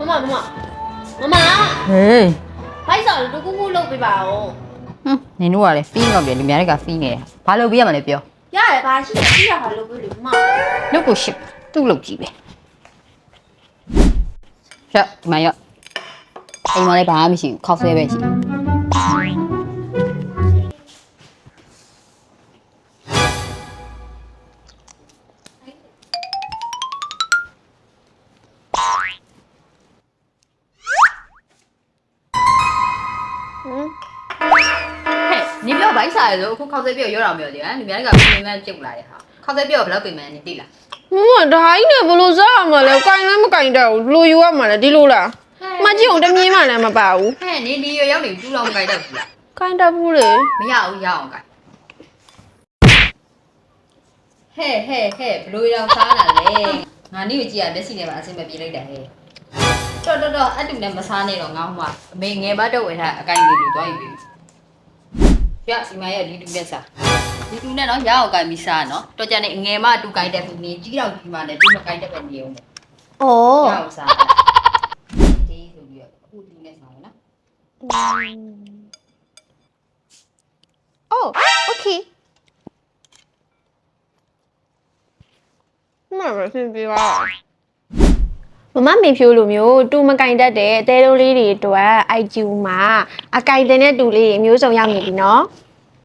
မမမမမမဟေးဖိုက်ဆောင်တကူကူလုပ်ပေးပါဦးဟွန်းနင်တို့ကလည်းဖီးနေတော့ပြည်လူများတွေကဖီးနေတာဘာလုပ်ပေးရမလဲပြောရတယ်ဘာရှိလဲပြရပါလုပ်ပေးလို့မမလုပ်ကိုရှစ်သူ့လုပ်ကြည့်ပဲရော့ဒီမရော့အိမ်မလေးဘာမှမရှိဘူးခေါက်ဆွဲပဲရှိ ဟမ်ဟဲ့နင်ပြောဘိုက်စားရလို့အခုခောက်ဆွဲပြောရောတာမပြောသေးဘူးဟမ်လူများတွေကပြင်မှန်းကျုပ်လာတဲ့ဟာခောက်ဆွဲပြောဘယ်လောက်ပြင်မှန်းနေသိလားမမဒါကြီးနဲ့ဘယ်လိုစားရမှာလဲကိုင်လည်းမကိုင်တတ်ဘူးလိုယူရမှာလဲဒီလိုလားမကြည့်အောင်တမြင်မှလည်းမပါဘူးဟဲ့နင်ဒီရောရောက်နေဘူးလောင်းမကြိုက်တော့ဘူးလားကိုင်တတ်ဘူးလေမရဘူးရအောင်ကြိုက်ဟဲ့ဟဲ့ဟဲ့ဘလို့ရောင်စားတာလဲငါနေကိုကြည့်ရလက်ရှိနေမှာအဆင်မပြေလိုက်တာဟဲ့ တော်တော်တော်အဲ့တူနဲ့မစားနဲ့တော့ငါဟိုမှာအမေငယ်မတော့ဝယ်ထားအကိုင်းလေးတွေတွားယူပြီပြစီမရဲ့ဒီတူနဲ့စားဒီတူနဲ့တော့ရအောင်ကြိုက်ပြီးစားနော်တော်ကြနေငယ်မတူကြိုက်တဲ့ဘူးနေကြီးတော့ကြီးမှလည်းတူမကြိုက်တဲ့ပဲနေအောင် ဩ ရအောင်စားဒီဆိုပြီးတော့အခုတူနဲ့စားမယ်နော် အိုးโอเคမမစင်ပြပါ မမမေဖြိုးလိုမျိုးတူမကင်တတ်တဲ့အသေးလုံးလေးတွေအတွက် IQ မှာအကင်တဲ့တူလေးတွေအမျိုးစုံရောက်နေပြီနော်